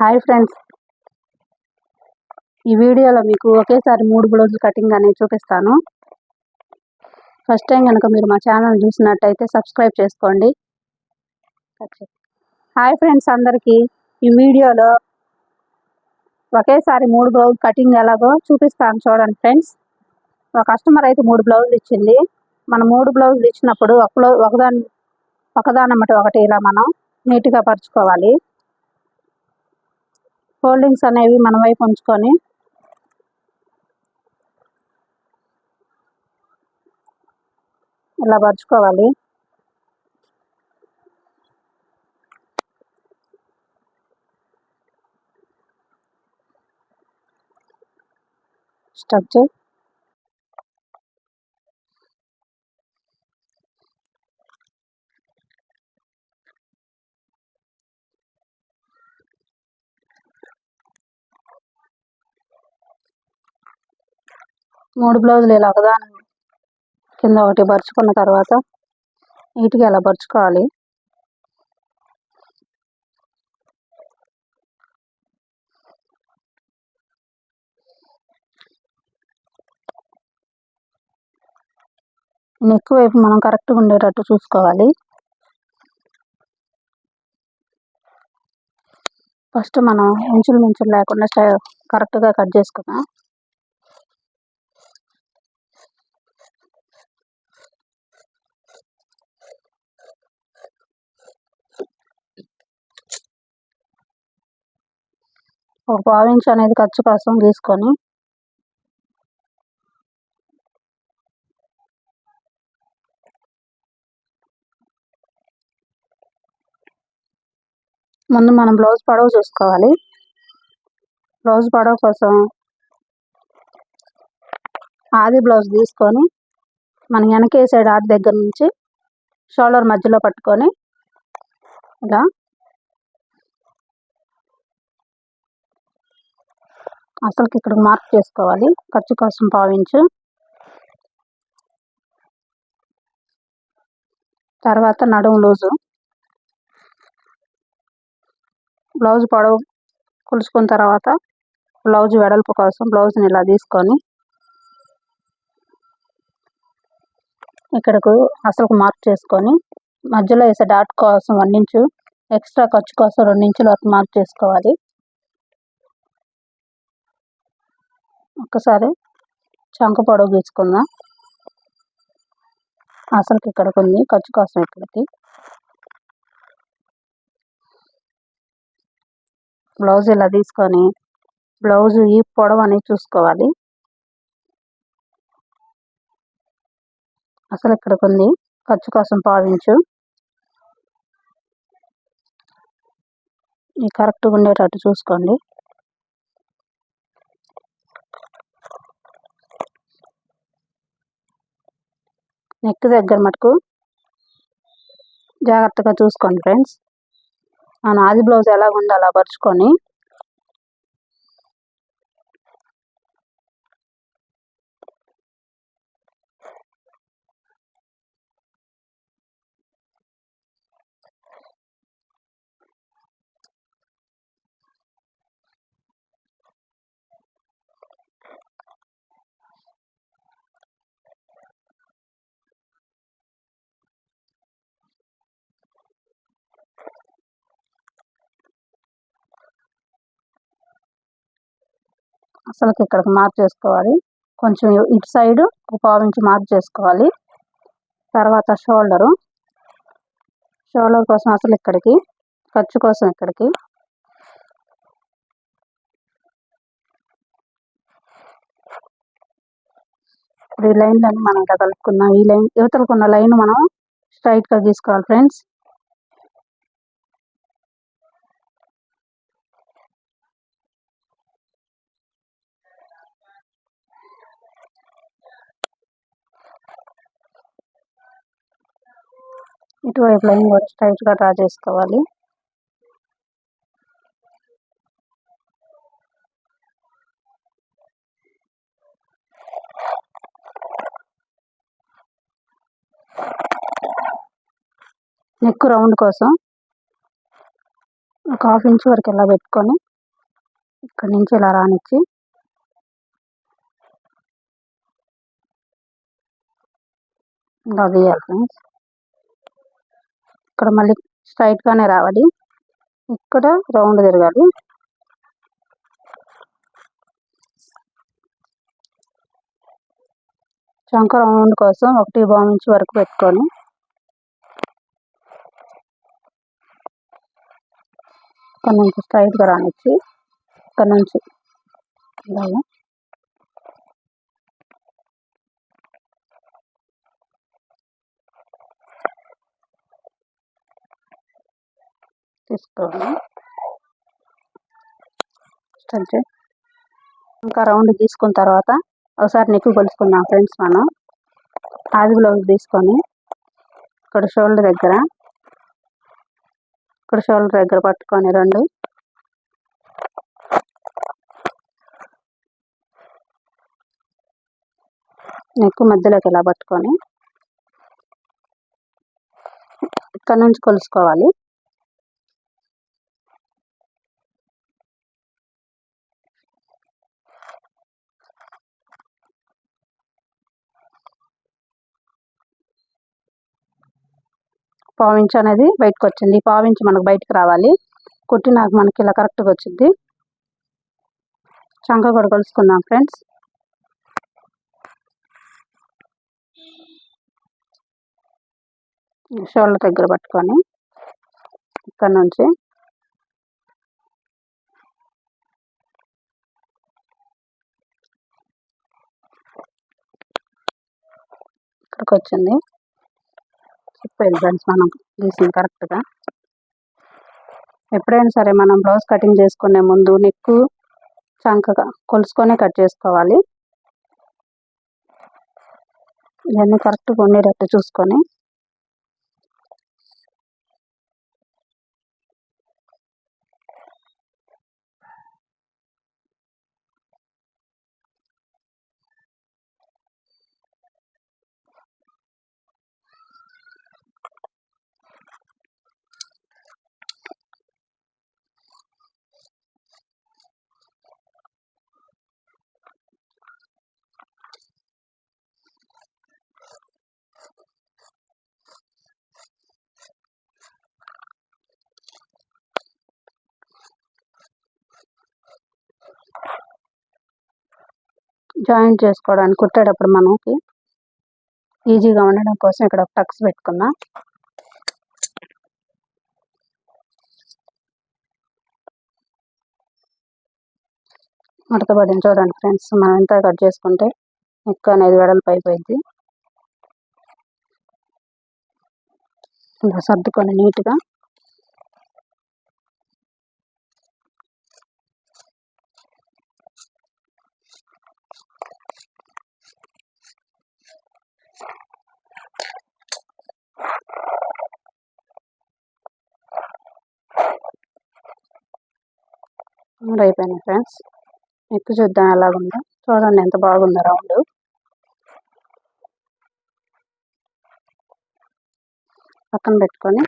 Hi friends. ఈ వీడియోలో మీకు ఒకేసారి మూడు బ్లౌజులు కటింగ్ అనేది చూపిస్తాను. ఫస్ట్ టైం కనుక మీరు మా ఛానల్ చూసినట్టయితే సబ్స్క్రైబ్ చేసుకోండి. హాయ్ ఫ్రెండ్స్ అందరికీ. ఈ వీడియోలో ఒకేసారి మూడు బ్లౌజ్ కటింగ్ ఎలాగో చూపిస్తాను చూడండి ఫ్రెండ్స్. ఒక కస్టమర్ అయితే మూడు బ్లౌజులు ఇచ్చింది. మనం మూడు బ్లౌజులు ఇచ్చినప్పుడు ఒక బ్లౌజ్ ఒకదాని ఒకదానమ్మటి ఒకటి ఇలా మనం నీట్గా పరుచుకోవాలి. ఫోల్డింగ్స్ అనేవి మన వైపు ఉంచుకొని ఇలా పరుచుకోవాలి. స్ట్రక్చర్ మూడు బ్లౌజులు ఇలా ఒకదాని కింద ఒకటి పరుచుకున్న తర్వాత నీట్గా ఇలా పరుచుకోవాలి. నెక్ వైపు మనం కరెక్ట్గా ఉండేటట్టు చూసుకోవాలి. ఫస్ట్ మనం ఇంచులు మించులు లేకుండా కరెక్ట్గా కట్ చేసుకుందాం. ఒక పావించ్ అనేది ఖర్చు కోసం తీసుకొని ముందు మనం బ్లౌజ్ పొడవు చూసుకోవాలి. బ్లౌజ్ పొడవు కోసం ఆది బ్లౌజ్ తీసుకొని మనం వెనకే సైడ్ ఆది దగ్గర నుంచి షోల్డర్ మధ్యలో పట్టుకొని ఇలా అసలుకి ఇక్కడ మార్క్ చేసుకోవాలి. ఖర్చు కోసం పావించు తర్వాత నడుము లూజు. బ్లౌజ్ పొడవు కొలుచుకున్న తర్వాత బ్లౌజ్ వెడల్పు కోసం బ్లౌజ్ని ఇలా తీసుకొని ఇక్కడకు అసలు మార్క్ చేసుకొని మధ్యలో వేసే డాట్ కోసం వన్ ఇంచు ఎక్స్ట్రా ఖర్చు కోసం రెండు ఇంచుల వరకు మార్క్ చేసుకోవాలి. ఒక్కసారి చంక పొడవు గీసుకుందాం. అసలుకి ఇక్కడికి ఉంది ఖర్చు కోసం ఇక్కడికి. బ్లౌజ్ ఇలా తీసుకొని బ్లౌజ్ ఈ పొడవు అనేది చూసుకోవాలి. అసలు ఇక్కడికి ఉంది ఖర్చు కోసం పావించు ఈ కరెక్ట్గా ఉండేటట్టు చూసుకోండి. నెక్ దగ్గర మటుకు. జాగ్రత్తగా చూసుకోండి ఫ్రెండ్స్. ఆ నాది బ్లౌజ్ ఎలా ఉందో అలా పరుచుకొని అసలుకి ఇక్కడికి మార్క్ చేసుకోవాలి కొంచెం ఇటు సైడ్ ఒక పావు ఇంచు మార్క్ చేసుకోవాలి తర్వాత షోల్డరు. షోల్డర్ కోసం అసలు ఇక్కడికి ఖర్చు కోసం ఇక్కడికి. ఇప్పుడు ఈ లైన్లన్నీ మనం ఇలా ఈ లైన్ యువతలకున్న లైన్ మనం స్ట్రైట్గా గీసుకోవాలి ఫ్రెండ్స్. ఇటువైపు లైన్ కూడా స్ట్రైట్గా డ్రా చేసుకోవాలి. నెక్ రౌండ్ కోసం ఒక హాఫ్ ఇంచ్ వరకు ఇలా పెట్టుకొని ఇక్కడ నుంచి ఇలా రానిచ్చి ఇలా తీయాలి ఫ్రెండ్స్. ఇక్కడ మళ్ళీ స్ట్రైట్గానే రావాలి. ఇక్కడ రౌండ్ తిరగాలి. చంక రౌండ్ కోసం ఒకటి బాగు నుంచి వరకు పెట్టుకొని ఇక్కడ నుంచి స్ట్రైట్గా రానిచ్చి ఇక్కడ నుంచి ఇలాగా తీసుకోవాలి. స్ట్రైట్ ఇంకా రౌండ్ తీసుకున్న తర్వాత ఒకసారి నెక్ కొలుసుకుందాం ఫ్రెండ్స్ మనం. ఆది బ్లౌజ్ తీసుకొని ఇక్కడ షోల్డర్ దగ్గర ఇక్కడ షోల్డర్ దగ్గర పట్టుకొని రెండు. నెక్ మధ్యలోకి ఇలా పట్టుకొని ఇక్కడ నుంచి కొలుసుకోవాలి పావించు అనేది బయటకు వచ్చింది పావించి మనకు బయటకు రావాలి. కుట్టి నాకు మనకి ఇలా కరెక్ట్గా వచ్చింది. చంక కూడా కలుసుకుందాం ఫ్రెండ్స్. షోల్డర్ దగ్గర పట్టుకొని ఇక్కడ నుంచి ఇక్కడికి వచ్చింది. చెప్పేది ఫ్రెండ్స్ మనం గీసింది కరెక్ట్గా ఎప్పుడైనా సరే మనం బ్లౌజ్ కటింగ్ చేసుకునే ముందు నెక్కు చంకగా కొలుసుకొని కట్ చేసుకోవాలి. ఇవన్నీ కరెక్ట్గా ఉండేటట్టు చూసుకొని జాయింట్ చేసుకోవడానికి కుట్టేటప్పుడు మనకి ఈజీగా ఉండడం కోసం ఇక్కడ ఒక టక్స్ పెట్టుకుందాం. మడతపడింది చూడండి ఫ్రెండ్స్ మనం ఎంత కట్ చేసుకుంటే ఎక్కువ అనేది వెడల్పు అయిపోయింది. ఇలా సర్దుకొని నీట్గా రౌండ్ అయిపోయినాయి ఫ్రెండ్స్ నెక్ చూద్దాం ఎలాగుందో. చూడండి ఎంత బాగుందో రౌండ్ పక్కన పెట్టుకొని.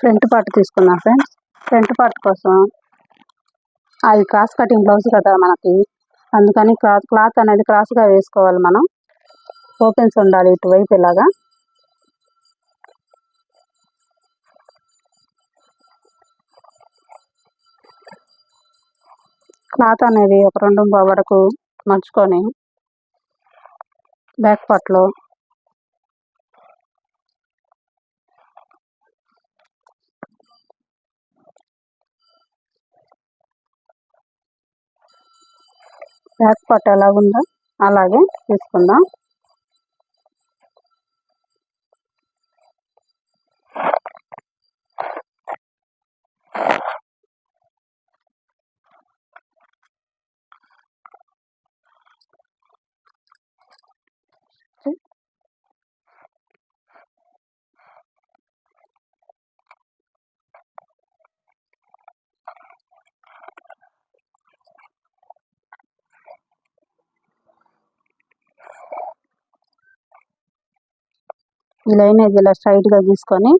ఫ్రంట్ పార్ట్ తీసుకున్నాం ఫ్రెండ్స్ ఫ్రంట్ పార్ట్ కోసం. అది క్రాస్ కటింగ్ బ్లౌజ్ కదా మనకి. అందుకని క్లాత్ క్లాత్ అనేది క్రాస్గా వేసుకోవాలి మనం. ఓపెన్స్ ఉండాలి ఇటువైపు ఇలాగా. క్లాత్ అనేది ఒక రెండు వరకు మర్చుకొని బ్యాక్ పార్ట్లో బ్యాక్ ఎలా ఎలాగుందో అలాగే తీసుకుందాం. ఈ లైన్ ఇది ఇలా స్ట్రైట్గా గీసుకొని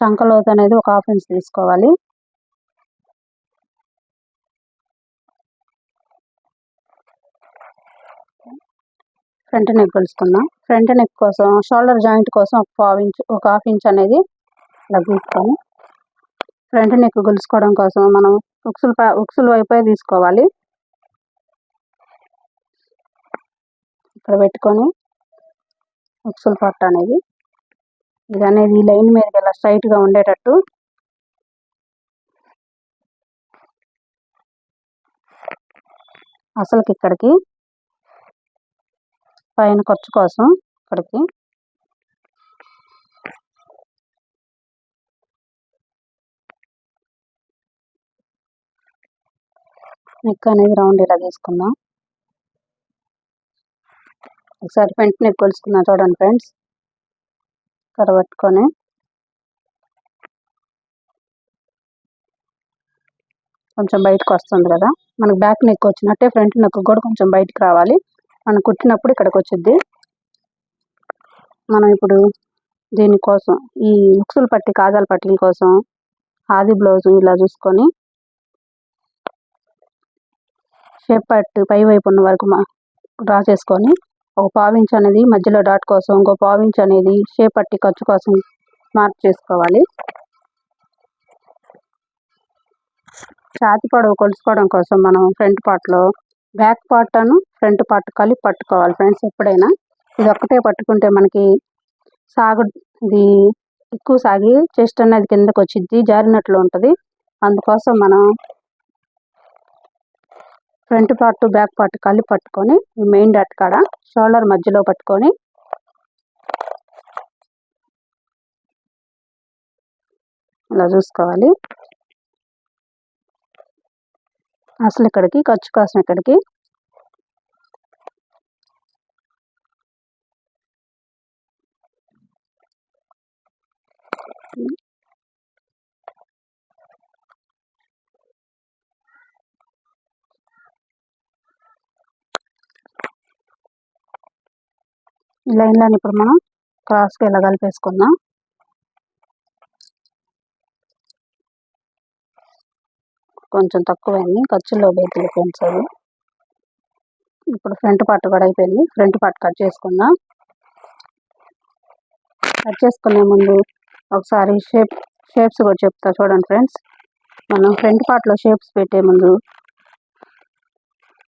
చంకలోతు అనేది ఒక హాఫ్ ఇంచ్ తీసుకోవాలి. ఫ్రంట్ నెక్ కొలుసుకుందాం. ఫ్రంట్ నెక్ కోసం షోల్డర్ జాయింట్ కోసం ఒక పావు ఇంచ్ ఒక హాఫ్ ఇంచ్ అనేది ఇలా గీసుకొని ఫ్రంట్ నెక్ గొలుసుకోవడం కోసం మనం ఉక్సులు ఉక్సులు వైపే తీసుకోవాలి. ఇక్కడ పెట్టుకొని ఉక్సులు పట్ట అనేది. ఇది అనేది ఈ లైన్ మీద ఇలా స్ట్రైట్గా ఉండేటట్టు. అసలుకి ఇక్కడికి పైన ఖర్చు కోసం ఇక్కడికి నెక్ అనేది రౌండ్ ఇలా తీసుకుందాం. ఒకసారి ఫ్రంట్ నెక్ కొలుసుకున్నా చూడండి ఫ్రెండ్స్. ఇక్కడ పట్టుకొని కొంచెం బయటకు వస్తుంది కదా. మనకు బ్యాక్ నెక్ వచ్చినట్టే ఫ్రంట్ నెక్ కూడా కొంచెం బయటకు రావాలి. మనం కుట్టినప్పుడు ఇక్కడికి వచ్చింది మనం ఇప్పుడు దీనికోసం ఈ ముక్సులు పట్టి కాజాల పట్టిల కోసం ఆది బ్లౌజ్ ఇలా చూసుకొని షేప్ పట్టి పై వైపు ఉన్న వరకు డ్రా చేసుకొని ఒక పావించ్ అనేది మధ్యలో డాట్ కోసం ఇంకో పావించ్ అనేది షేప్ పట్టి ఖర్చు కోసం మార్క్ చేసుకోవాలి. ఛాతి పొడవు కొలుసుకోవడం కోసం మనం ఫ్రంట్ పార్ట్లో బ్యాక్ పార్ట్ అను ఫ్రంట్ పార్ట్ కలిపి పట్టుకోవాలి ఫ్రెండ్స్ ఎప్పుడైనా. ఇది ఒక్కటే పట్టుకుంటే మనకి సాగు ఇది ఎక్కువ సాగి చెస్ట్ అనేది కిందకు వచ్చింది జారినట్లు ఉంటుంది. అందుకోసం మనం ఫ్రంట్ పార్ట్ బ్యాక్ పార్ట్ కళ్ళు పట్టుకొని ఈ మెయిన్ డాట్ కాడ షోల్డర్ మధ్యలో పట్టుకొని ఇలా చూసుకోవాలి. అసలు ఇక్కడికి ఖర్చు కోసం ఇక్కడికి. లైన్లను ఇప్పుడు మనం క్రాస్గా ఇలా కలిపేసుకుందాం. కొంచెం తక్కువైంది. ఖర్చుల్లో బేతులు పెంచాలి ఇప్పుడు ఫ్రంట్ పార్ట్ కూడా అయిపోయింది. ఫ్రంట్ పార్ట్ కట్ చేసుకుందాం. కట్ చేసుకునే ముందు ఒకసారి షేప్ షేప్స్ కూడా చెప్తా చూడండి ఫ్రెండ్స్. మనం ఫ్రంట్ పార్ట్లో షేప్స్ పెట్టే ముందు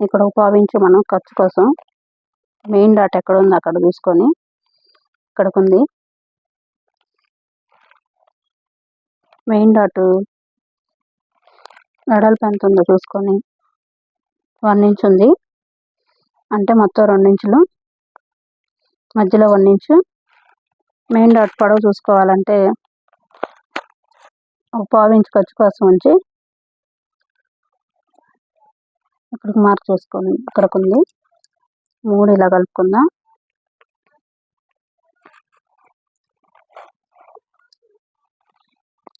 ఇక్కడ ఉపయోగించి మనం ఖర్చు కోసం మెయిన్ డాట్ ఎక్కడ ఉంది అక్కడ చూసుకొని ఇక్కడికి మెయిన్ డాట్ వెడల్పు ఎంత ఉందో చూసుకొని వన్ ఇంచ్ ఉంది. అంటే మొత్తం రెండు ఇంచులు. మధ్యలో వన్ ఇంచు. మెయిన్ డాట్ పొడవు చూసుకోవాలంటే ఒక పావు ఇంచు ఖర్చు కోసం ఉంచి ఇక్కడికి మార్క్ చేసుకోండి ఇక్కడికి ఉంది మూడు ఇలా కలుపుకుందాం.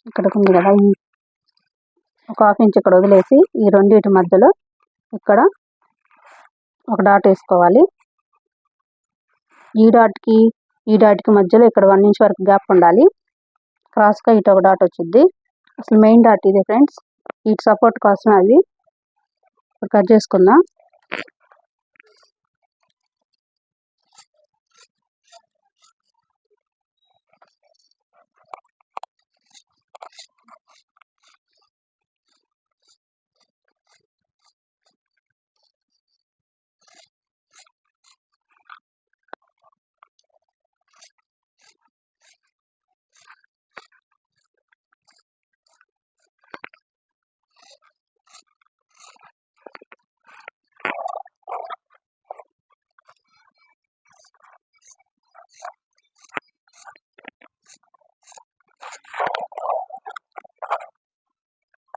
ఇక్కడ ఉంది కదా ఒక హాఫ్ ఇంచ్ ఇక్కడ వదిలేసి ఈ రెండింటి మధ్యలో ఇక్కడ ఒక డాట్ వేసుకోవాలి. ఈ డాట్కి ఈ డాట్కి మధ్యలో ఇక్కడ వన్ ఇంచ్ వరకు గ్యాప్ ఉండాలి. క్రాస్గా ఇటు ఒక డాట్ వచ్చింది అసలు మెయిన్ డాట్ ఇది ఫ్రెండ్స్. ఇటు సపోర్ట్ కోసం అది కట్ చేసుకుందాం.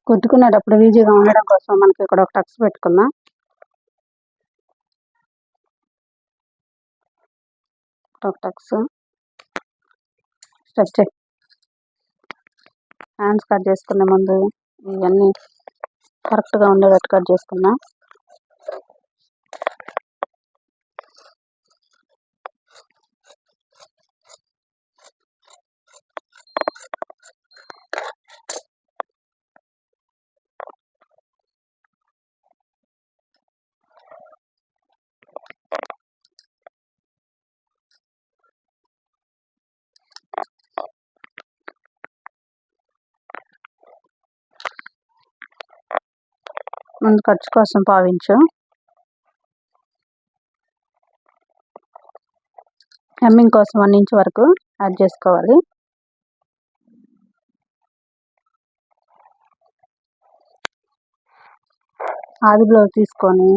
కుట్టుకునేటప్పుడు ఈజీగా ఉండడం కోసం మనకి ఇక్కడ ఒక టక్స్ పెట్టుకుందాం. ఒక టక్స్. స్ట్రెచ్ హ్యాండ్స్ కట్ చేసుకునే ముందు ఇవన్నీ కరెక్ట్గా ఉండేటట్టు కట్ చేసుకున్నా ముందు ఖర్చు కోసం పావించు. హెమ్మింగ్ కోసం వన్ ఇంచ్ వరకు యాడ్ చేసుకోవాలి. ఆది బ్లౌజ్ తీసుకొని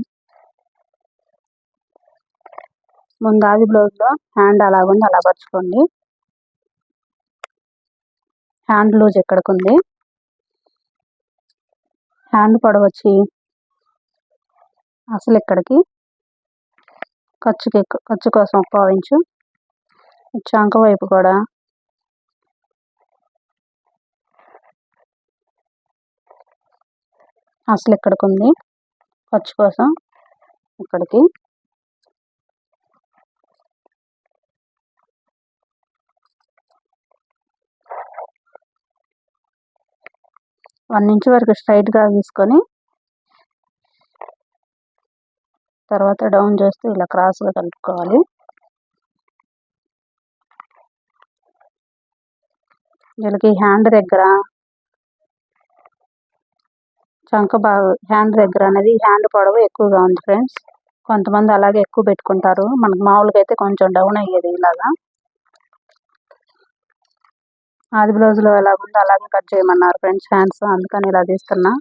ముందు ఆది బ్లౌజ్లో హ్యాండ్ అలాగుంది అలా పరుచుకోండి. హ్యాండ్ లూజ్ ఎక్కడికి ఉంది? హ్యాండ్ పడవచ్చి వచ్చి అసలు ఇక్కడికి ఖర్చుకి ఖర్చు కోసం ఒక పావించు చంక వైపు కూడా అసలు ఇక్కడికి ఉంది. ఖర్చు కోసం ఇక్కడికి వన్ ఇంచ్ వరకు స్ట్రైట్గా తీసుకొని తర్వాత డౌన్ చేస్తూ ఇలా క్రాస్గా కలుపుకోవాలి. వీళ్ళకి హ్యాండ్ దగ్గర చంక బాగా హ్యాండ్ దగ్గర అనేది హ్యాండ్ పొడవు ఎక్కువగా ఉంది ఫ్రెండ్స్ కొంతమంది అలాగే ఎక్కువ పెట్టుకుంటారు. మనకు మామూలుగా అయితే కొంచెం డౌన్ అయ్యేది ఇలాగా. ఆది బ్లౌజ్లో ఎలా ఉందో అలాగే కట్ చేయమన్నారు ఫ్రెండ్స్ హ్యాండ్స్ అందుకని ఇలా తీస్తున్నా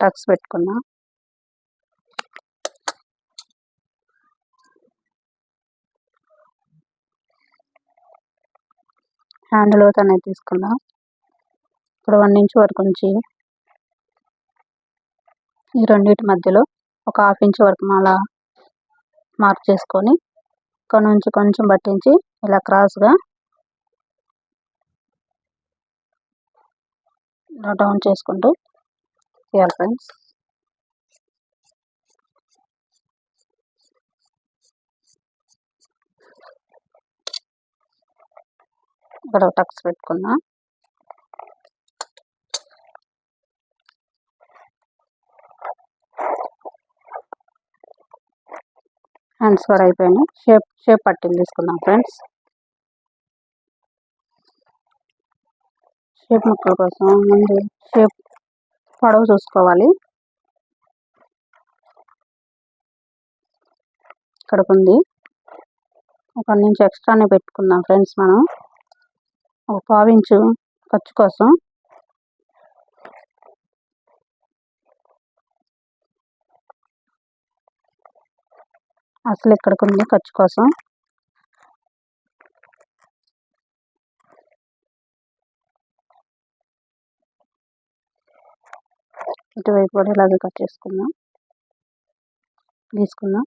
టక్స్ పెట్టుకున్నా. హ్యాండ్ లోత్ అనేది తీసుకున్నా. ఇప్పుడు వన్ ఇంచ్ వరకు ఉంచి ఈ రెండింటి మధ్యలో ఒక హాఫ్ ఇంచ్ వరకు అలా మార్క్ చేసుకొని ఇక్కడ నుంచి కొంచెం పట్టించి ఇలా క్రాస్గా ఇలా డౌన్ చేసుకుంటూ తీయాలి ఫ్రెండ్స్ ఇక్కడ టక్స్ పెట్టుకున్నా హ్యాండ్స్ కూడా అయిపోయినాయి. షేప్ షేప్ పట్టింది తీసుకుందాం ఫ్రెండ్స్ షేప్ ముక్కల కోసం ముందు షేప్ పొడవు చూసుకోవాలి. ఇక్కడికి ఉంది ఒక నుంచి ఎక్స్ట్రానే పెట్టుకుందాం ఫ్రెండ్స్ మనం. ఒక పావించు ఖర్చు కోసం. అసలు ఇక్కడికి ఉంది ఖర్చు కోసం? ఇటువైపు కూడా ఇలాగే కట్ చేసుకుందాం. తీసుకుందాం.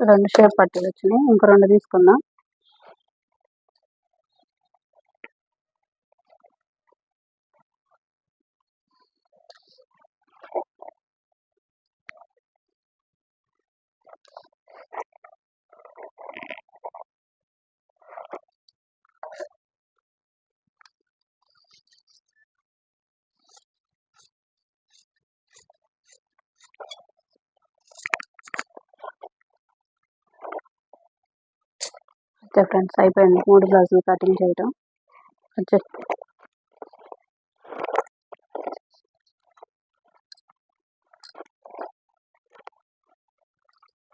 రెండు షేప్ పట్టీలు వచ్చినాయి ఇంకో రెండు తీసుకుందాం ఓకే ఫ్రెండ్స్ అయిపోయింది. మూడు బ్లౌజులు కటింగ్ చేయడం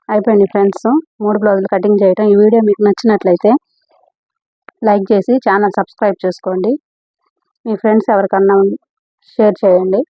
అయిపోయింది ఫ్రెండ్స్. మూడు బ్లౌజులు కటింగ్ చేయటం. ఈ వీడియో మీకు నచ్చినట్లయితే లైక్ చేసి ఛానల్ సబ్స్క్రైబ్ చేసుకోండి. మీ ఫ్రెండ్స్ ఎవరికన్నా షేర్ చేయండి.